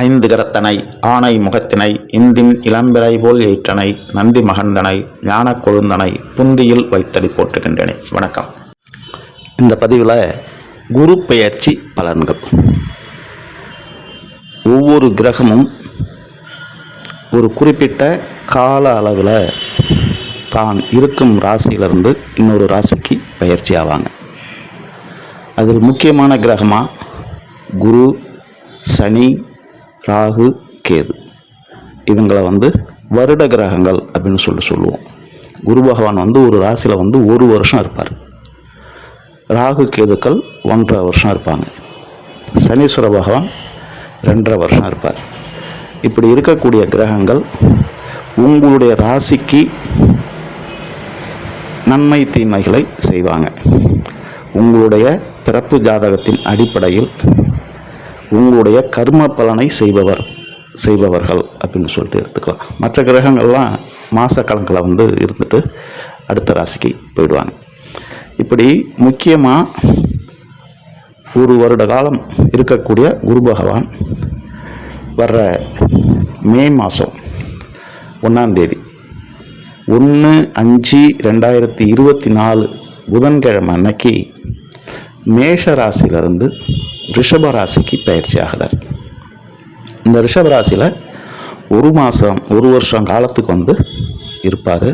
ஐந்து கரத்தனை ஆணை முகத்தினை இந்தின் இளம்பிறை போல் ஏற்றனை நந்தி மகந்தனை ஞான கொழுந்தனை புந்தியில் வைத்தடி போற்றுகின்றேனே. வணக்கம். இந்த பதிவில் குரு பெயர்ச்சி பலன்கள். ஒவ்வொரு கிரகமும் ஒரு குறிப்பிட்ட கால அளவில் தான் இருக்கும் ராசியிலிருந்து இன்னொரு ராசிக்கு பயிற்சி ஆவாங்க. அதில் முக்கியமான கிரகமாக குரு சனி ராகு கேது. இவங்களை வந்து வருட கிரகங்கள் அப்படின்னு சொல்லி சொல்லுவோம். குரு பகவான் வந்து ஒரு ராசியில் வந்து ஒரு வருஷம் இருப்பார். ராகு கேதுக்கள் ஒன்றரை வருஷம் இருப்பாங்க. சனீஸ்வர பகவான் ரெண்டரை வருஷம் இருப்பார். இப்படி இருக்கக்கூடிய கிரகங்கள் உங்களுடைய ராசிக்கு நன்மை தீமைகளை செய்வாங்க. உங்களுடைய பிறப்பு ஜாதகத்தின் அடிப்படையில் உங்களுடைய கர்ம பலனை செய்பவர் செய்பவர்கள் அப்படின்னு சொல்லிட்டு எடுத்துக்கலாம். மற்ற கிரகங்கள்லாம் மாத கணக்கில் வந்து இருந்துட்டு அடுத்த ராசிக்கு போயிடுவாங்க. இப்படி முக்கியமாக ஒரு வருட காலம் இருக்கக்கூடிய குரு பகவான் வர்ற மே மாதம் ஒன்றாந்தேதி ஒன்று அஞ்சு ரெண்டாயிரத்தி இருபத்தி நாலு புதன்கிழமை அன்னைக்கு மேஷ ராசியிலிருந்து ரிஷப ராசிக்கு பயிற்சி ஆகிறார் இந்த ரிஷப ராசியில் ஒரு மாதம் ஒரு வருஷம் காலத்துக்கு வந்து இருப்பார்.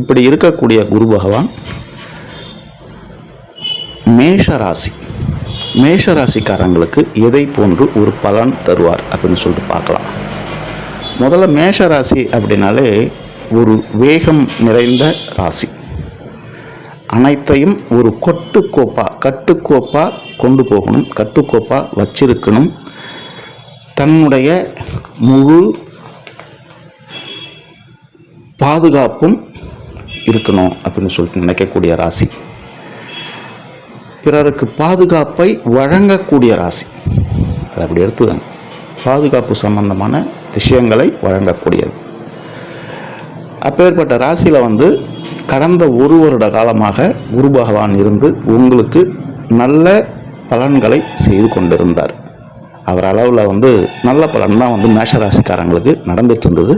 இப்படி இருக்கக்கூடிய குரு பகவான் மேஷ ராசி மேஷ ராசிக்காரங்களுக்கு எதை போன்று ஒரு பலன் தருவார் அப்படின்னு சொல்லிட்டு பார்க்கலாம். முதல்ல மேஷ ராசி அப்படின்னாலே ஒரு வேகம் நிறைந்த ராசி. அனைத்தையும் ஒரு கொட்டுக்கோப்பா கட்டுக்கோப்பா கொண்டு போகணும் கட்டுக்கோப்பாக வச்சிருக்கணும். தன்னுடைய முழு பாதுகாப்பும் இருக்கணும் அப்படின்னு சொல்லிட்டு நினைக்கக்கூடிய ராசி. பிறருக்கு பாதுகாப்பை வழங்கக்கூடிய ராசி. அதை அப்படி எடுத்துக்கங்க. பாதுகாப்பு சம்பந்தமான விஷயங்களை வழங்கக்கூடியது. அப்பேற்பட்ட ராசியில் வந்து கடந்த ஒரு வருட காலமாக குரு பகவான் இருந்து உங்களுக்கு நல்ல பலன்களை செய்து கொண்டிருந்தார். அவர் அளவில் வந்து நல்ல பலன் தான் வந்து மேஷராசிக்காரங்களுக்கு நடந்துட்டு இருந்தது.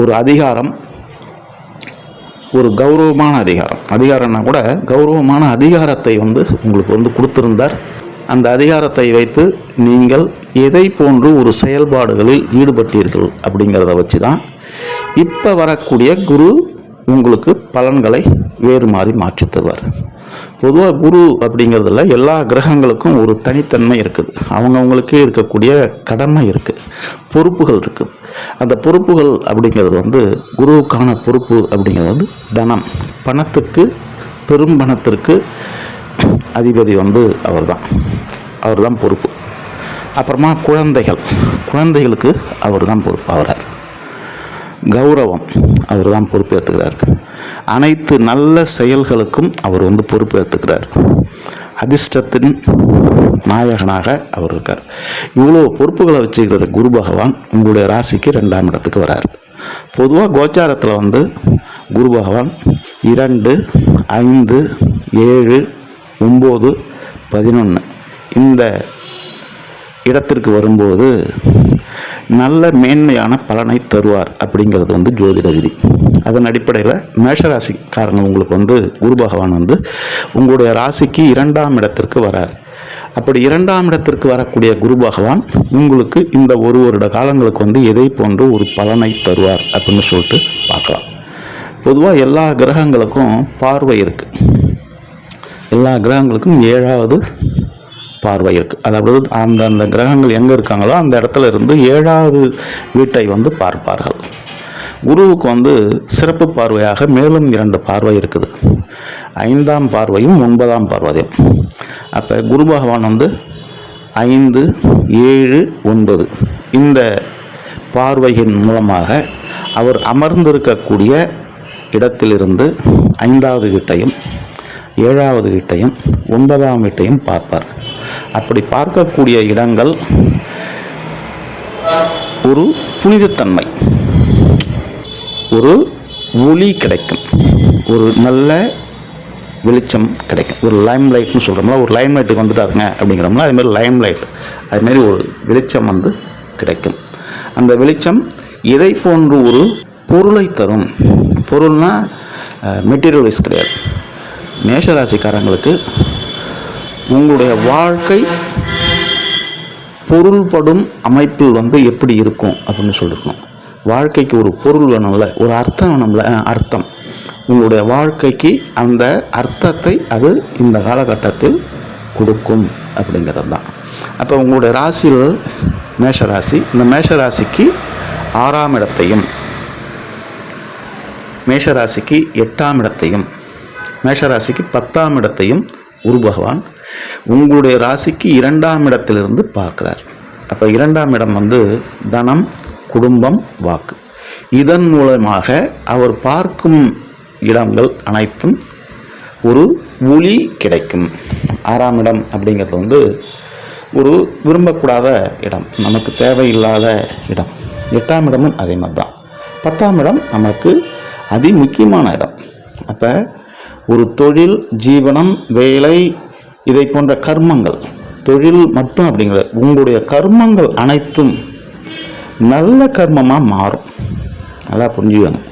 ஒரு அதிகாரம் ஒரு கௌரவமான அதிகாரம். அதிகாரம்னா கூட கௌரவமான அதிகாரத்தை வந்து உங்களுக்கு வந்து கொடுத்துருந்தார். அந்த அதிகாரத்தை வைத்து நீங்கள் எதை போன்று ஒரு செயல்பாடுகளில் ஈடுபட்டீர்கள் அப்படிங்கிறத வச்சு தான் இப்போ வரக்கூடிய குரு உங்களுக்கு பலன்களை வேறு மாதிரி மாற்றி தருவார். பொதுவாக குரு அப்படிங்கிறதுல எல்லா கிரகங்களுக்கும் ஒரு தனித்தன்மை இருக்குது. அவங்கவுங்களுக்கே இருக்கக்கூடிய கடமை இருக்குது பொறுப்புகள் இருக்குது அந்த பொறுப்புகள் அப்படிங்கிறது வந்து குருவுக்கான பொறுப்பு அப்படிங்கிறது வந்து தனம். பணத்துக்கு பெரும் பணத்திற்கு அதிபதி வந்து அவர்தான். அவர்தான் பொறுப்பு. அப்புறமா குழந்தைகள். குழந்தைகளுக்கு அவர் தான் பொறுப்பு. அவரார். கௌரவம். அவர் தான் பொறுப்பேற்றுக்கிறார். அனைத்து நல்ல செயல்களுக்கும் அவர் வந்து பொறுப்பேற்றுக்கிறார். அதிர்ஷ்டத்தின் நாயகனாக அவர் இருக்கார். இவ்வளோ பொறுப்புகளை வச்சுக்கிற குரு பகவான் உங்களுடைய ராசிக்கு ரெண்டாம் இடத்துக்கு வரார். பொதுவாக கோச்சாரத்தில் வந்து குரு பகவான் இரண்டு ஐந்து ஏழு ஒம்பது பதினொன்று இந்த இடத்திற்கு வரும்போது நல்ல மேன்மையான பலனை தருவார் அப்படிங்கிறது வந்து ஜோதிட விதி. அதன் அடிப்படையில் மேஷராசிக்காரங்க உங்களுக்கு வந்து குரு பகவான் வந்து உங்களுடைய ராசிக்கு இரண்டாம் இடத்திற்கு வரார். அப்படி இரண்டாம் இடத்திற்கு வரக்கூடிய குரு பகவான் உங்களுக்கு இந்த ஒரு வருட காலங்களுக்கு வந்து எதை போன்று ஒரு பலனை தருவார் அப்படின்னு சொல்லிட்டு பார்க்கலாம். பொதுவாக எல்லா கிரகங்களுக்கும் பார்வை இருக்குது எல்லா கிரகங்களுக்கும் ஏழாவது பார்வை இருக்குது அதாவது அந்த அந்த கிரகங்கள் எங்கே இருக்காங்களோ அந்த இடத்துல இருந்து ஏழாவது வீட்டை வந்து பார்ப்பார்கள். குருவுக்கு வந்து சிறப்பு பார்வையாக மேலும் இரண்டு பார்வை இருக்குது. ஐந்தாம் பார்வையும் ஒன்பதாம் பார்வையும் அப்போ குரு பகவான் வந்து ஐந்து ஏழு ஒன்பது. இந்த பார்வையின் மூலமாக அவர் அமர்ந்திருக்கக்கூடிய இடத்திலிருந்து ஐந்தாவது வீட்டையும் ஏழாவது வீட்டையும் ஒன்பதாம் வீட்டையும் பார்ப்பார். அப்படி பார்க்கக்கூடிய இடங்கள் ஒரு புனிதத்தன்மை. ஒரு ஒளி கிடைக்கும். ஒரு நல்ல வெளிச்சம் கிடைக்கும். ஒரு லைம் லைட்னு சொல்கிறோம்ல ஒரு லைம் லைட்டுக்கு வந்துட்டாருங்க அப்படிங்கிறோம்ல அதுமாரி லைம் லைட் அதுமாரி ஒரு வெளிச்சம் வந்து கிடைக்கும். அந்த வெளிச்சம் இதை போன்று ஒரு பொருளை தரும். பொருள்னால் மெட்டீரியல் வைஸ் கிடையாது. மேஷராசிக்காரங்களுக்கு உங்களுடைய வாழ்க்கை பொருள்படும் அமைப்பில் வந்து எப்படி இருக்கும் அப்படின்னு சொல்லியிருக்கணும் வாழ்க்கைக்கு ஒரு பொருள் வேணும்ல ஒரு அர்த்தம் வேணும்ல அர்த்தம். உங்களுடைய வாழ்க்கைக்கு அந்த அர்த்தத்தை அது இந்த காலகட்டத்தில் கொடுக்கும் அப்படிங்கிறது தான். அப்போ உங்களுடைய ராசியில் மேஷராசி இந்த மேஷராசிக்கு ஆறாம் இடத்தையும் மேஷராசிக்கு எட்டாம் இடத்தையும் மேஷராசிக்கு பத்தாம் இடத்தையும் குரு பகவான் உங்களுடைய ராசிக்கு இரண்டாம் இடத்திலிருந்து பார்க்கிறார். அப்போ இரண்டாம் இடம் வந்து தனம் குடும்பம் வாக்கு. இதன் மூலமாக அவர் பார்க்கும் இடங்கள் அனைத்தும் ஒரு ஒளி கிடைக்கும். ஆறாம் இடம் அப்படிங்கிறது வந்து ஒரு விரும்பக்கூடாத இடம். நமக்கு தேவையில்லாத இடம். எட்டாம் இடமும் அதே மாதிரி தான் பத்தாம் இடம் நமக்கு அதி முக்கியமான இடம். அப்போ ஒரு தொழில் ஜீவனம் வேலை இதை போன்ற கர்மங்கள் தொழில் மட்டும் அப்படிங்கிற உங்களுடைய கர்மங்கள் அனைத்தும் நல்ல கர்மமாக மாறும். நல்லா புரிஞ்சுக்கணும்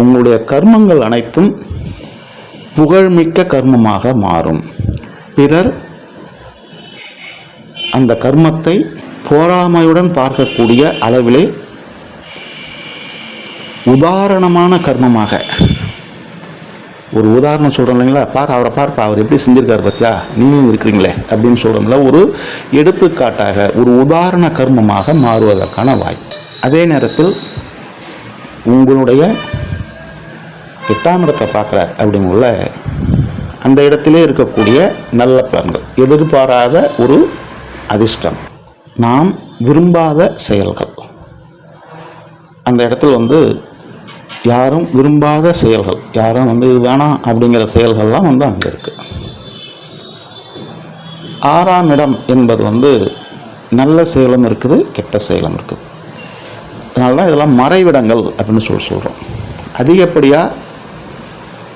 உங்களுடைய கர்மங்கள் அனைத்தும் புகழ்மிக்க கர்மமாக மாறும். பிறர் அந்த கர்மத்தை போராமையுடன் பார்க்கக்கூடிய அளவிலே உதாரணமான கர்மமாக ஒரு உதாரணம் சொல்கிறோம் இல்லைங்களா? பார் அவரை பார்ப்பா அவர் எப்படி செஞ்சிருக்காரு பார்த்தியா நீங்களும் இருக்கிறீங்களே அப்படின்னு சொல்கிறோம்ல ஒரு எடுத்துக்காட்டாக ஒரு உதாரண கர்மமாக மாறுவதற்கான வாய்ப்பு. அதே நேரத்தில் உங்களுடைய எட்டாம் இடத்தை பார்க்குறார் அப்படிங்குள்ள அந்த இடத்திலே இருக்கக்கூடிய நல்ல பலன்கள். எதிர்பாராத ஒரு அதிர்ஷ்டம். நாம் விரும்பாத செயல்கள். அந்த இடத்துல வந்து யாரும் விரும்பாத செயல்கள். யாரும் வந்து இது வேணாம் அப்படிங்கிற செயல்கள்லாம் வந்து அங்கே இருக்குது ஆறாம் இடம் என்பது வந்து நல்ல செயலும் இருக்குது கெட்ட செயலும் இருக்குது. அதனால தான் இதெல்லாம் மறைவிடங்கள் அப்படின்னு சொல்லி சொல்கிறோம் அதிகப்படியாக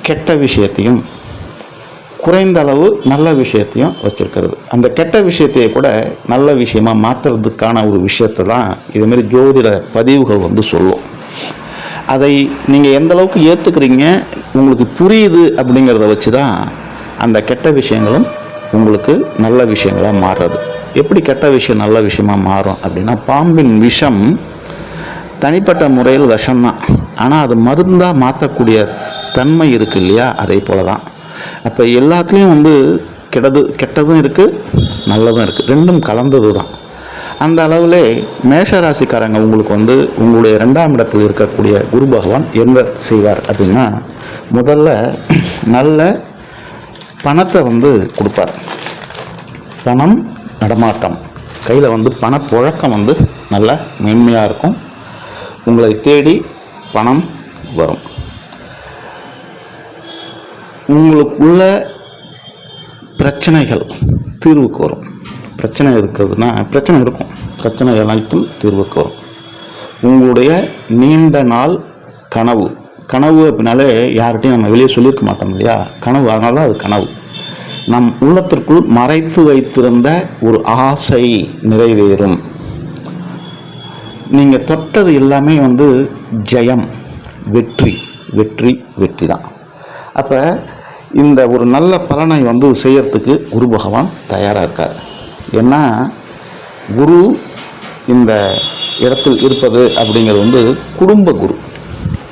கெட்ட விஷயத்தையும் குறைந்த அளவு நல்ல விஷயத்தையும் வச்சுருக்கிறது. அந்த கெட்ட விஷயத்தையே கூட நல்ல விஷயமா மாற்றுறதுக்கான ஒரு விஷயத்தை தான் இதுமாரி ஜோதிட பதிவுகள் வந்து சொல்லும். அதை நீங்கள் எந்த அளவுக்கு ஏற்றுக்கிறீங்க உங்களுக்கு புரியுது அப்படிங்கிறத வச்சு தான் அந்த கெட்ட விஷயங்களும் உங்களுக்கு நல்ல விஷயங்களாக மாறுறது. எப்படி கெட்ட விஷயம் நல்ல விஷயமாக மாறும் அப்படின்னா பாம்பின் விஷம் தனிப்பட்ட முறையில் விஷம்தான். ஆனால் அது மருந்தாக மாற்றக்கூடிய தன்மை இருக்கு இல்லையா? அதே போல தான் அப்போ எல்லாத்துலேயும் வந்து கெட்டது கெட்டதும் இருக்குது நல்லதும் இருக்குது ரெண்டும் கலந்தது தான் அந்த அளவிலே மேஷ ராசிக்காரங்க உங்களுக்கு வந்து உங்களுடைய ரெண்டாம் இடத்தில் இருக்கக்கூடிய குரு பகவான் எந்த செய்வார் அப்படின்னா முதல்ல நல்ல பணத்தை வந்து கொடுப்பார். பணம் நடமாட்டம். கையில் வந்து பணப்புழக்கம் வந்து நல்ல மென்மையாக இருக்கும். உங்களை தேடி பணம் வரும். உங்களுக்குள்ள பிரச்சனைகள் தீர்வுக்கு வரும். பிரச்சனை இருக்கிறதுனா பிரச்சனை இருக்கும். பிரச்சனை அனைத்தும் தீர்வுக்கு வரும். உங்களுடைய நீண்ட நாள் கனவு. கனவு அப்படின்னாலே யார்கிட்டையும் நம்ம வெளியே சொல்லியிருக்க மாட்டோம் இல்லையா? கனவு அதனால தான் அது கனவு. நம் உள்ளத்திற்குள் மறைத்து வைத்திருந்த ஒரு ஆசை நிறைவேறும். நீங்கள் தொட்டது எல்லாமே வந்து ஜெயம் வெற்றி. வெற்றி வெற்றி தான். அப்போ இந்த ஒரு நல்ல பலனை வந்து செய்யறதுக்கு குரு பகவான் தயாராக இருக்கார். ஏன்னா குரு இந்த இடத்தில் இருப்பது அப்படிங்கிறது வந்து குடும்ப குரு.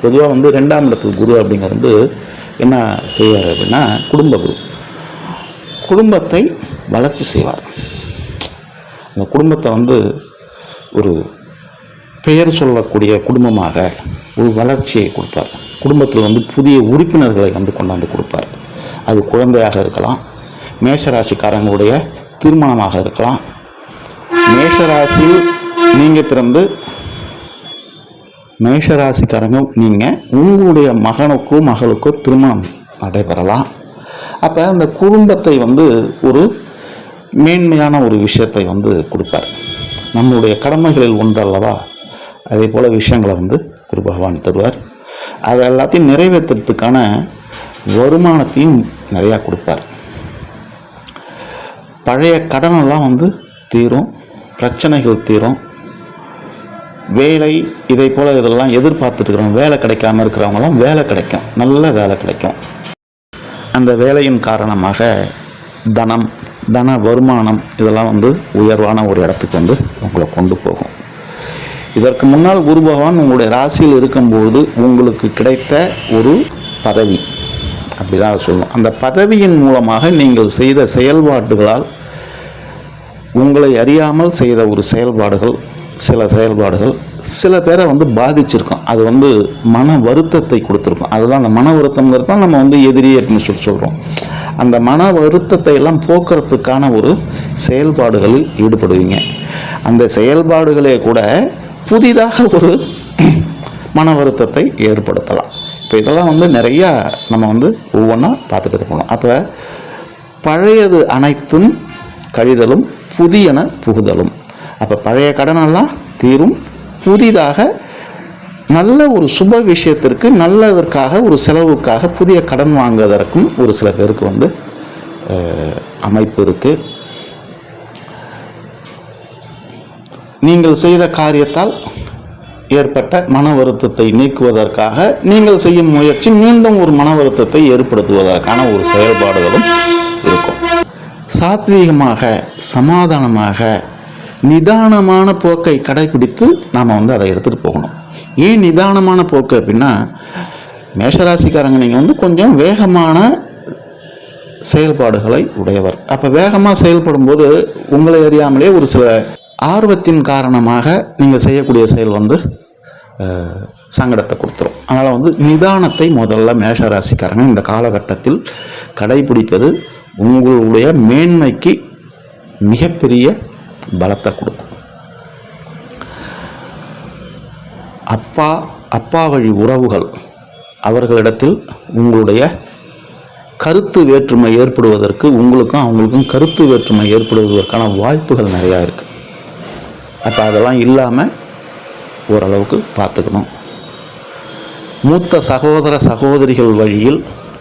பொதுவாக வந்து ரெண்டாம் இடத்தில் குரு அப்படிங்கிறது வந்து என்ன செய்வார் அப்படின்னா குடும்ப குரு. குடும்பத்தை வளர்ச்சி செய்வார். அந்த குடும்பத்தை வந்து ஒரு பெயர் சொல்லக்கூடிய குடும்பமாக ஒரு வளர்ச்சியை கொடுப்பார். குடும்பத்தில் வந்து புதிய உறுப்பினர்களை வந்து கொண்டாந்து கொடுப்பார். அது குழந்தையாக இருக்கலாம் மேஷராசிக்காரங்களுடைய திருமணமாக இருக்கலாம். மேஷராசியில் நீங்கள் பிறந்து மேஷராசிக்காரங்க நீங்கள் உங்களுடைய மகனுக்கோ மகளுக்கோ திருமணம் நடைபெறலாம். அப்போ அந்த குடும்பத்தை வந்து ஒரு மேன்மையான ஒரு விஷயத்தை வந்து கொடுப்பார். நம்மளுடைய கடமைகளில் ஒன்று அல்லவா? அதே போல் விஷயங்களை வந்து குரு பகவான் தருவார். அது எல்லாத்தையும் நிறைவேற்றுறதுக்கான வருமானத்தையும் நிறையா கொடுப்பார். பழைய கடனெல்லாம் வந்து தீரும் பிரச்சனைகள் தீரும். வேலை இதை போல் இதெல்லாம் எதிர்பார்த்துட்டு வேலை கிடைக்காம இருக்கிறவங்களாம் வேலை கிடைக்கும். நல்ல வேலை கிடைக்கும். அந்த வேலையின் காரணமாக தனம் தன வருமானம் இதெல்லாம் வந்து உயர்வான ஒரு இடத்துக்கு வந்து உங்களை கொண்டு போகும். இதற்கு முன்னால் குரு பகவான் உங்களுடைய ராசியில் இருக்கும்போது உங்களுக்கு கிடைத்த ஒரு பதவி. அப்படிதான் தான் சொல்லணும். அந்த பதவியின் மூலமாக நீங்கள் செய்த செயல்பாடுகளால் உங்களை அறியாமல் செய்த ஒரு செயல்பாடுகள் சில செயல்பாடுகள் சில பேரை வந்து பாதிச்சிருக்கும். அது வந்து மன வருத்தத்தை கொடுத்துருக்கும். அதுதான் அந்த மன வருத்தங்கிறது தான் நம்ம வந்து எதிரி அப்படின்னு சொல்லி சொல்கிறோம் அந்த மன வருத்தத்தை எல்லாம் போக்குறதுக்கான ஒரு செயல்பாடுகளில் ஈடுபடுவீங்க. அந்த செயல்பாடுகளே கூட புதிதாக ஒரு மன வருத்தத்தை ஏற்படுத்தலாம். இப்போ இதெல்லாம் வந்து நிறையா நம்ம வந்து ஒவ்வொன்றா பார்த்துக்கிட்டு போகணும் அப்போ பழையது அனைத்தும் கழிதலும் புதியன புகுதலும். அப்போ பழைய கடனெல்லாம் தீரும். புதிதாக நல்ல ஒரு சுப விஷயத்திற்கு நல்லதற்காக ஒரு செலவுக்காக புதிய கடன் வாங்குவதற்கும் ஒரு சில பேருக்கு வந்து அமைப்பு இருக்குது நீங்கள் செய்த காரியத்தால் ஏற்பட்ட மன வருத்தத்தை நீக்குவதற்காக நீங்கள் செய்யும் முயற்சி மீண்டும் ஒரு மன வருத்தத்தை ஏற்படுத்துவதற்கான ஒரு செயல்பாடுகளும் சாத்வீகமாக சமாதானமாக நிதானமான போக்கை கடைபிடித்து நாம் வந்து அதை எடுத்துகிட்டு போகணும். ஏன் நிதானமான போக்கு அப்படின்னா மேஷராசிக்காரங்க நீங்கள் வந்து கொஞ்சம் வேகமான செயல்பாடுகளை உடையவர். அப்போ வேகமாக செயல்படும் போது உங்களை அறியாமலே ஒரு சில ஆர்வத்தின் காரணமாக நீங்கள் செய்யக்கூடிய செயல் வந்து சங்கடத்தை கொடுத்துரும். அதனால் வந்து நிதானத்தை முதல்ல மேஷராசிக்காரங்க இந்த காலகட்டத்தில் கடைபிடிப்பது உங்களுடைய மேன்மைக்கு மிகப்பெரிய பலத்தை கொடுக்கும். அப்பா அப்பா வழி உறவுகள் அவர்களிடத்தில் உங்களுடைய கருத்து வேற்றுமை ஏற்படுவதற்கு உங்களுக்கும் அவங்களுக்கும் கருத்து வேற்றுமை ஏற்படுவதற்கான வாய்ப்புகள் நிறையா இருக்குது அப்போ அதெல்லாம் இல்லாமல் ஓரளவுக்கு பார்த்துக்கணும். மூத்த சகோதர சகோதரிகள் வழியில்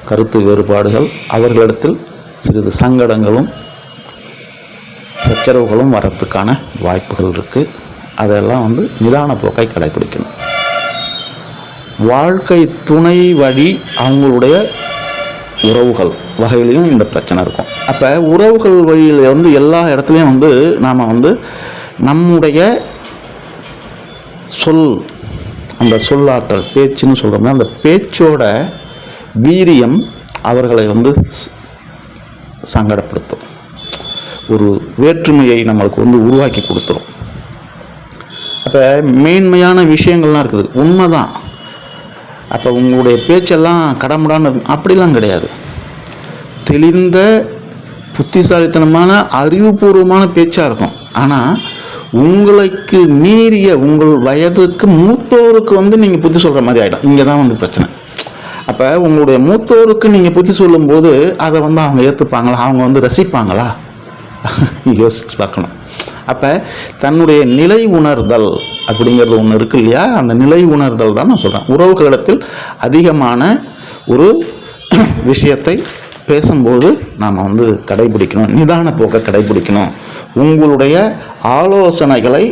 கருத்து வேறுபாடுகள் அவர்களிடத்தில் சிறிது சங்கடங்களும் சச்சரவுகளும் வரத்துக்கான வாய்ப்புகள் இருக்குது அதெல்லாம் வந்து நிதான போக்கை கடைபிடிக்கணும் வாழ்க்கை துணை வழி அவங்களுடைய உறவுகள் வகையிலையும் இந்த பிரச்சனை இருக்கும். அப்போ உறவுகள் வழியில் வந்து எல்லா இடத்துலையும் வந்து நாம் வந்து நம்முடைய சொல் அந்த சொல்லாற்றல் பேச்சுன்னு சொல்கிறோம்னா அந்த பேச்சோட வீரியம் அவர்களை வந்து சங்கடப்படுத்தும். ஒரு வேற்றுமையை நம்மளுக்கு வந்து உருவாக்கி கொடுத்துரும். அப்போ மேன்மையான விஷயங்கள்லாம் இருக்குது. உண்மை தான் அப்போ உங்களுடைய பேச்செல்லாம் கடமுடான்னு அப்படிலாம் கிடையாது. தெளிந்த புத்திசாலித்தனமான அறிவுபூர்வமான பேச்சாக இருக்கும். ஆனால் உங்களுக்கு மீறிய உங்கள் வயதுக்கு மூத்தோருக்கு வந்து நீங்கள் புத்தி சொல்கிற மாதிரி ஆகிடும் இங்கே தான் வந்து பிரச்சனை. அப்போ உங்களுடைய மூத்தோருக்கு நீங்கள் புத்தி சொல்லும்போது அதை வந்து அவங்க ஏற்றுப்பாங்களா அவங்க வந்து ரசிப்பாங்களா? யோசிச்சு பார்க்கணும். அப்போ தன்னுடைய நிலை உணர்தல் அப்படிங்கிறது ஒன்று இருக்கு இல்லையா? அந்த நிலை உணர்தல் தான் நான் சொல்கிறேன் உறவுகளிடத்தில் அதிகமான ஒரு விஷயத்தை பேசும்போது நாம் வந்து கடைபிடிக்கணும். நிதான போக்கை கடைபிடிக்கணும். உங்களுடைய ஆலோசனைகளை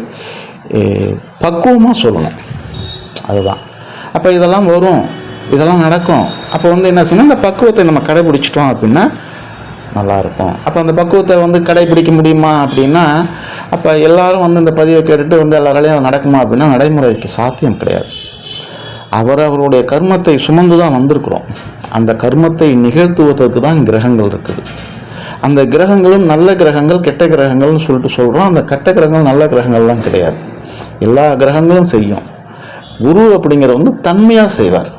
பக்குவமாக சொல்லணும். அதுதான். அப்போ இதெல்லாம் வரும். இதெல்லாம் நடக்கும். அப்போ வந்து என்ன செய்யணும் இந்த பக்குவத்தை நம்ம கடைபிடிச்சிட்டோம் அப்படின்னா நல்லாயிருக்கும். அப்போ அந்த பக்குவத்தை வந்து கடைபிடிக்க முடியுமா அப்படின்னா அப்போ எல்லோரும் வந்து இந்த பதிவை கேட்டுட்டு வந்து எல்லாராலையும் நடக்குமா அப்படின்னா நடைமுறைக்கு சாத்தியம் கிடையாது. அவர் அவருடைய கர்மத்தை சுமந்து தான் வந்திருக்கிறோம். அந்த கர்மத்தை நிகழ்த்துவதற்கு தான் கிரகங்கள் இருக்குது. அந்த கிரகங்களும் நல்ல கிரகங்கள் கெட்ட கிரகங்கள்னு சொல்லிட்டு சொல்கிறோம் அந்த கெட்ட கிரகங்கள் நல்ல கிரகங்கள்லாம் கிடையாது. எல்லா கிரகங்களும் செய்யும். குரு அப்படிங்கிற வந்து தன்மையாக செய்வார்.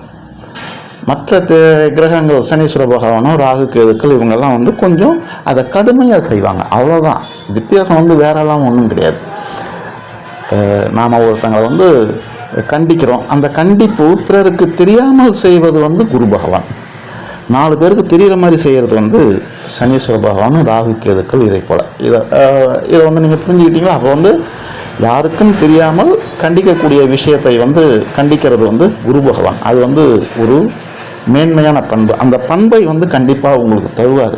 மற்ற தே- கிரகங்கள் சனீஸ்வர பகவானும் ராகு கேதுக்கள் இவங்கெல்லாம் வந்து கொஞ்சம் அதை கடுமையாக செய்வாங்க. அவ்வளோதான் வித்தியாசம் வந்து வேறெல்லாம் ஒன்றும் கிடையாது. நாம் ஒருத்தங்களை வந்து கண்டிக்கிறோம். அந்த கண்டிப்பு பிறருக்கு தெரியாமல் செய்வது வந்து குரு பகவான். நாலு பேருக்கு தெரிகிற மாதிரி செய்கிறது வந்து சனீஸ்வர பகவானும் ராகு கேதுக்கள் இதை போல். இதை இதை வந்து நீங்கள் புரிஞ்சுக்கிட்டீங்களா? அப்போ வந்து யாருக்கும் தெரியாமல் கண்டிக்கக்கூடிய விஷயத்தை வந்து கண்டிக்கிறது வந்து குரு பகவான். அது வந்து ஒரு மேன்மையான பண்பு. அந்த பண்பை வந்து கண்டிப்பாக உங்களுக்கு தருவார்.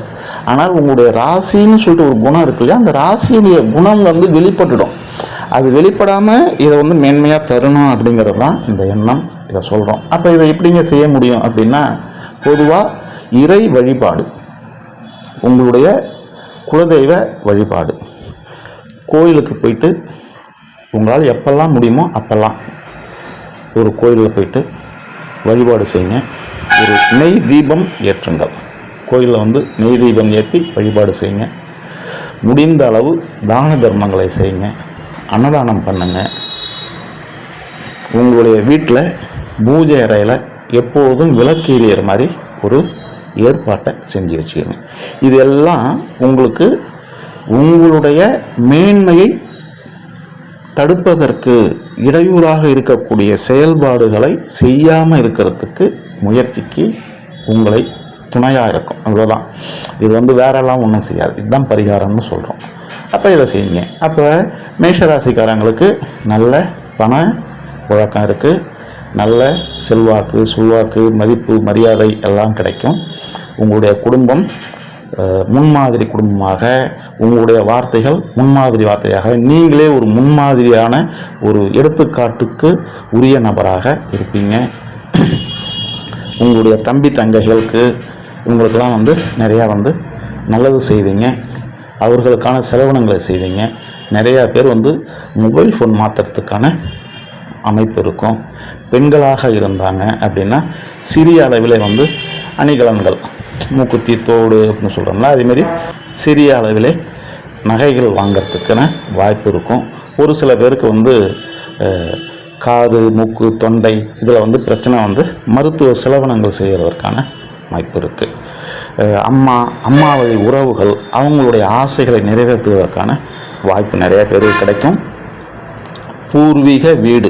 ஆனால் உங்களுடைய ராசின்னு சொல்லிட்டு ஒரு குணம் இருக்கு இல்லையா? அந்த ராசியுடைய குணம் வந்து வெளிப்பட்டுடும். அது வெளிப்படாமல் இதை வந்து மேன்மையாக தரணும் அப்படிங்கிறது தான் இந்த எண்ணம். இதை சொல்கிறோம் அப்போ இதை எப்படிங்க செய்ய முடியும் அப்படின்னா பொதுவாக இறை வழிபாடு. உங்களுடைய குலதெய்வ வழிபாடு. கோயிலுக்கு போயிட்டு உங்களால் எப்பெல்லாம் முடியுமோ அப்போல்லாம் ஒரு கோயிலில் போயிட்டு வழிபாடு செய்யுங்க. ஒரு நெய் தீபம் ஏற்றுங்கள். கோயிலில் வந்து நெய் தீபம் ஏற்றி வழிபாடு செய்யுங்க. முடிந்த அளவு தான தர்மங்களை செய்யுங்க. அன்னதானம் பண்ணுங்க. உங்களுடைய வீட்டில் பூஜை அறையில் எப்போதும் விளக்கு எரியிற மாதிரி ஒரு ஏற்பாட்டை செஞ்சு வச்சுக்கோங்க. இதெல்லாம் உங்களுக்கு உங்களுடைய மேன்மையை தடுப்பதற்கு இடையூறாக இருக்கக்கூடிய செயல்பாடுகளை செய்யாமல் இருக்கிறதுக்கு முயற்சிக்கு உங்களை துணையாக இருக்கும். அவ்வளோதான் இது வந்து வேறெல்லாம் ஒன்றும் செய்யாது. இதுதான் பரிகாரம்னு சொல்கிறோம் அப்போ இதை செய்யுங்க. அப்போ மேஷராசிக்காரங்களுக்கு நல்ல பண புழக்கம் இருக்குது நல்ல செல்வாக்கு செல்வாக்கு மதிப்பு மரியாதை எல்லாம் கிடைக்கும். உங்களுடைய குடும்பம் முன்மாதிரி குடும்பமாக உங்களுடைய வார்த்தைகள் முன்மாதிரி வார்த்தையாக நீங்களே ஒரு முன்மாதிரியான ஒரு எடுத்துக்காட்டுக்கு உரிய நபராக இருப்பீங்க. உங்களுடைய தம்பி தங்கைகளுக்கு உங்களுக்கெல்லாம் வந்து நிறையா வந்து நல்லது செய்வீங்க. அவர்களுக்கான செலவினங்களை செய்வீங்க. நிறையா பேர் வந்து மொபைல் ஃபோன் மாற்றுறதுக்கான அமைப்பு இருக்கும். பெண்களாக இருந்தாங்க அப்படின்னா சிறிய அளவில் வந்து அணிகலன்கள் மூக்குத்தி தோடு அப்படின்னு சொல்கிறோம்ல அதேமாரி சிறிய அளவிலே நகைகள் வாங்கிறதுக்கான வாய்ப்பு இருக்கும். ஒரு சில பேருக்கு வந்து காது மூக்கு தொண்டை இதில் வந்து பிரச்சனை வந்து மருத்துவ செலவினங்கள் செய்கிறதற்கான வாய்ப்பு இருக்குது அம்மா அம்மா வழி உறவுகள் அவங்களுடைய ஆசைகளை நிறைவேற்றுவதற்கான வாய்ப்பு நிறையா பேருக்கு கிடைக்கும். பூர்வீக வீடு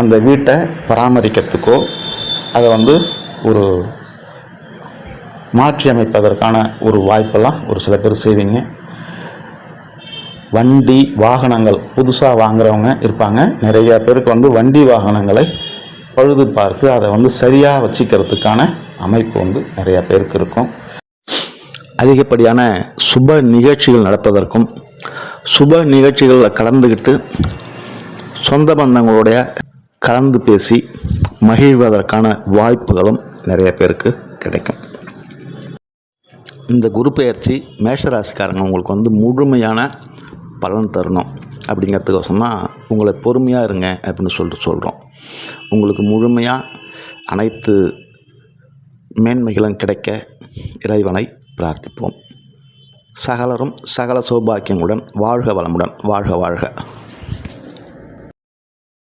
அந்த வீட்டை பராமரிக்கிறதுக்கோ அதை வந்து ஒரு மாற்றி அமைப்பதற்கான ஒரு வாய்ப்பெல்லாம் ஒரு சில பேர் செய்வீங்க. வண்டி வாகனங்கள் புதுசாக வாங்குறவங்க இருப்பாங்க. நிறைய பேருக்கு வந்து வண்டி வாகனங்களை பழுது பார்த்து அதை வந்து சரியாக வச்சுக்கிறதுக்கான அமைப்பு வந்து நிறைய பேருக்கு இருக்கும். அதிகப்படியான சுப நிகழ்ச்சிகள் நடப்பதற்கும் சுப நிகழ்ச்சிகளில் கலந்துக்கிட்டு சொந்த பந்தங்களுடைய கலந்து பேசி மகிழ்வதற்கான வாய்ப்புகளும் நிறைய பேருக்கு கிடைக்கும். இந்த குரு பெயர்ச்சி மேஷராசிக்காரங்க உங்களுக்கு வந்து முழுமையான பலன் தரணும். அப்படிங்கிறதுக்கோசம் தான் உங்களை பொறுமையாக இருங்க அப்படின்னு சொல்லிட்டு சொல்கிறோம் உங்களுக்கு முழுமையாக அனைத்து மேன்மைகளும் கிடைக்க இறைவனை பிரார்த்திப்போம். சகலரும் சகல சௌபாக்கியங்களுடன் வாழ்க வளமுடன். வாழ்க வாழ்க.